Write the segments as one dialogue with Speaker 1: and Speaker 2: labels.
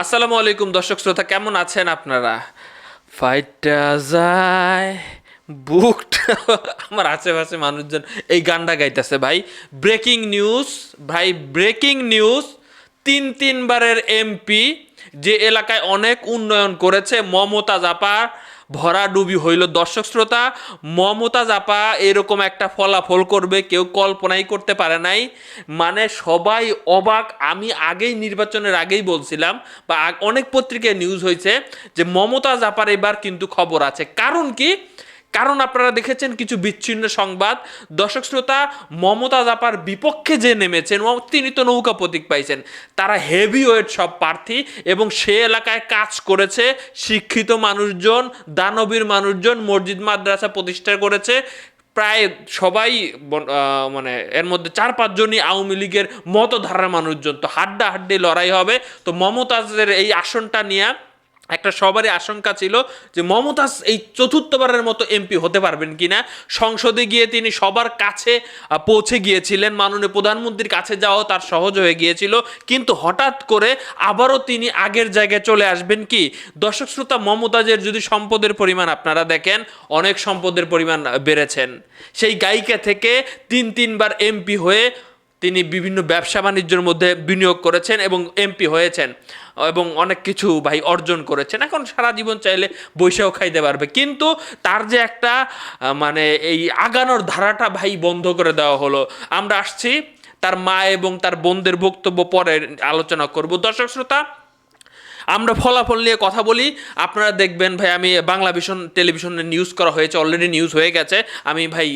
Speaker 1: আসসালামু আলাইকুম দর্শক শ্রোতা, কেমন আছেন আপনারা? ফাইটটা যায়, বুকটা আমার আশেপাশে মানুষজন এই গানটা গাইতেছে ভাই। ব্রেকিং নিউজ, ভাই, ব্রেকিং নিউজ, তিন তিনবারের এমপি যে এলাকায় অনেক উন্নয়ন করেছে, মমতা জাপা ভরাডুবি হইল। দর্শক শ্রোতা, মমতা জাপা এরকম একটা ফলাফল করবে, কেউ কল্পনাই করতে পারে নাই। মানে সবাই অবাক, আমি আগেই নির্বাচনের আগেই বলছিলাম, বা অনেক পত্রিকায় নিউজ হয়েছে যে মমতা জাপার এবার কিন্তু খবর আছে। কারণ কি? কারণ আপনারা দেখেছেন কিছু বিচ্ছিন্ন সংবাদ। দর্শক শ্রোতা, মমতা জাপার বিপক্ষে যে নেমেছেন, তিনি তো নৌকা প্রতীক পাইছেন। তারা হেভি ওয়েট সব প্রার্থী এবং সে এলাকায় কাজ করেছে। শিক্ষিত মানুষজন, দানবীর মানুষজন মসজিদ মাদ্রাসা প্রতিষ্ঠা করেছে। প্রায় সবাই মানে এর মধ্যে চার পাঁচজনই আওয়ামী লীগের মতধারার মানুষজন। তো হাড্ডা হাড্ডি লড়াই হবে। তো মমতাজের এই আসনটা নিয়ে একটা সবারই আশঙ্কা ছিল যে মমতাজ এই চতুর্থবারের মতো এমপি হতে পারবেন কিনা। সংসদে গিয়ে তিনি সবার কাছে পৌঁছে গিয়েছিলেন। মাননীয় প্রধানমন্ত্রীর কাছে যাওয়া তার সহজ হয়ে গিয়েছিল। কিন্তু হঠাৎ করে আবারও তিনি আগের জায়গায় চলে আসবেন কি? দর্শক শ্রোতা, মমতাজের যদি সম্পদের পরিমাণ আপনারা দেখেন, অনেক সম্পদের পরিমাণ বেড়েছেন। সেই গায়িকা থেকে তিন তিনবার এমপি হয়ে তিনি বিভিন্ন ব্যবসা বাণিজ্যের মধ্যে বিনিয়োগ করেছেন এবং এমপি হয়েছেন, এবং অনেক কিছু ভাই অর্জন করেছেন। এখন সারা জীবন চাইলে বৈশাও খাইতে পারবে। কিন্তু তার যে একটা মানে এই আগানোর ধারাটা ভাই বন্ধ করে দেওয়া হলো। আমরা আসছি, তার মা এবং তার বোনদের বক্তব্য পরে আলোচনা করব। দর্শক, শ্রোতা আমরা ফলাফল নিয়ে কথা বলি। আপনারা দেখবেন ভাই, আমি বাংলা ভিশন টেলিভিশনে নিউজ করা হয়েছে অলরেডি নিউজ হয়ে গেছে। আমি ভাই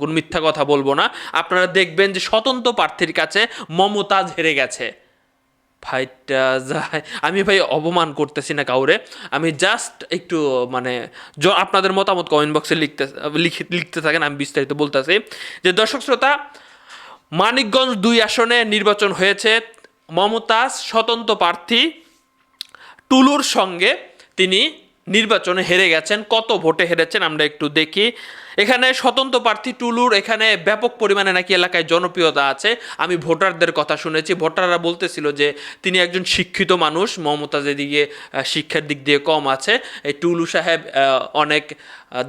Speaker 1: কোনো মিথ্যা কথা বলব না। আপনারা দেখবেন যে স্বতন্ত্র প্রার্থীর কাছে মমতাজ হেরে গেছে। ফাইটটা যায় আমি ভাই অপমান করতেছি না কাউরে। আমি জাস্ট একটু মানে আপনাদের মতামত কমেন্ট বক্সে লিখতে, লিখে, লিখতে থাকেন, আমি বিস্তারিত বলতেছি। যে দর্শক শ্রোতা, মানিকগঞ্জ দুই আসনে নির্বাচন হয়েছে। মমতাজ স্বতন্ত্র প্রার্থী। টুলুর সঙ্গে তিনি নির্বাচনে হেরে গেছেন। কত ভোটে হেরেছেন আমরা একটু দেখি। এখানে স্বতন্ত্র প্রার্থী টুলুর এখানে ব্যাপক পরিমাণে নাকি এলাকায় জনপ্রিয়তা আছে। আমি ভোটারদের কথা শুনেছি। ভোটাররা বলতেছিল যে তিনি একজন শিক্ষিত মানুষ। মমতাজের দিকে শিক্ষার দিক দিয়ে কম আছে। এই টুলু সাহেব অনেক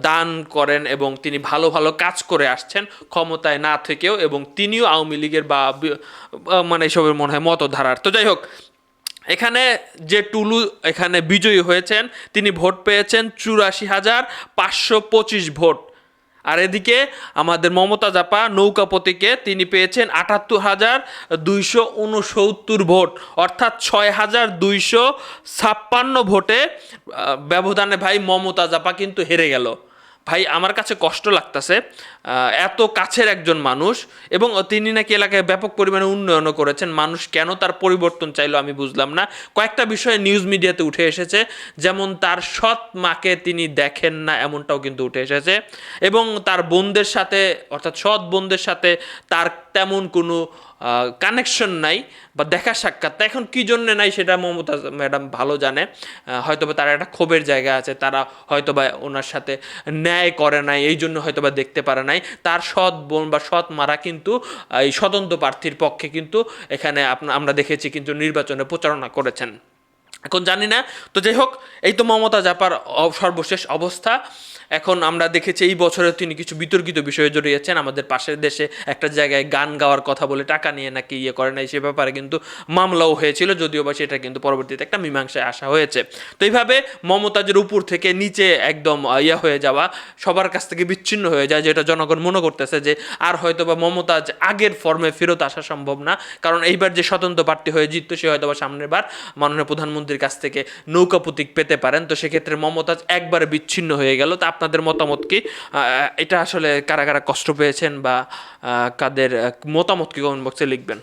Speaker 1: দান করেন এবং তিনি ভালো ভালো কাজ করে আসছেন ক্ষমতায় না থেকেও এবং তিনিও আওয়ামী লীগের বা মানে এসবের মনে হয় মতধারার। তো যাই হোক এখানে যে টুলু এখানে বিজয়ী হয়েছেন, তিনি ভোট পেয়েছেন চুরাশি হাজার পাঁচশো পঁচিশ ভোট। আর এদিকে আমাদের মমতা জাপা নৌকাপতিকে তিনি পেয়েছেন আটাত্তর হাজার দুইশো উনসত্তর ভোট, অর্থাৎ ছয় হাজার দুইশো ছাপ্পান্ন ভোটে ব্যবধানে ভাই মমতা জাপা কিন্তু হেরে গেল। ভাই, আমার কাছে কষ্ট লাগতেছে। এত কাছের একজন মানুষ এবং তিনি নাকি এলাকায় ব্যাপক পরিমাণে উন্নয়নও করেছেন। মানুষ কেন তার পরিবর্তন চাইলো আমি বুঝলাম না। কয়েকটা বিষয়ে নিউজ মিডিয়াতে উঠে এসেছে, যেমন তার সৎ মাকে তিনি দেখেন না এমনটাও কিন্তু উঠে এসেছে এবং তার বোনদের সাথে, অর্থাৎ সৎ বোনদের সাথে তার তেমন কোনো কানেকশন নাই বা দেখা সাক্ষাৎ। এখন কী জন্যে নাই সেটা মমতা ম্যাডাম ভালো জানে। হয়তোবা তার একটা ক্ষোভের জায়গা আছে, তারা হয়তোবা ওনার সাথে ন্যায় করে নাই, এই জন্য হয়তোবা দেখতে পারে নাই। তার সৎ বোন বা সৎ মারা কিন্তু এই স্বতন্ত্র প্রার্থীর পক্ষে কিন্তু এখানে আমরা দেখেছি কিন্তু নির্বাচনে প্রচারণা করেছেন। এখন জানি না, তো যাই হোক, এই তো মমতা জাপার সর্বশেষ অবস্থা। এখন আমরা দেখেছি এই বছরে তিনি কিছু বিতর্কিত বিষয়ে জড়িয়েছেন আমাদের পাশের দেশে একটা জায়গায় গান গাওয়ার কথা বলে টাকা নিয়ে নাকি ইয়ে করে নাই, সে ব্যাপারে কিন্তু মামলাও হয়েছিল, যদিও বা সেটা কিন্তু পরবর্তীতে একটা মীমাংসায় আসা হয়েছে। তো এইভাবে মমতাজের উপর থেকে নিচে একদম ইয়া হয়ে যাওয়া সবার কাছ থেকে বিচ্ছিন্ন হয়ে যায়, যেটা জনগণ মনে করতেছে যে আর হয়তো বা মমতাজ আগের ফর্মে ফেরত আসা সম্ভব না। কারণ এইবার যে স্বতন্ত্র প্রার্থী হয়ে জিততো, সে হয়তো বা সামনের বার মাননীয় প্রধানমন্ত্রীর কাছ থেকে নৌকা প্রতীক পেতে পারেন। তো সেক্ষেত্রে মমতাজ একবারে বিচ্ছিন্ন হয়ে গেল। তা আপনাদের মতামত কি? এটা আসলে কারা কারা কষ্ট পেয়েছেন বা কাদের মতামত কি কমেন্ট বক্সে লিখবেন?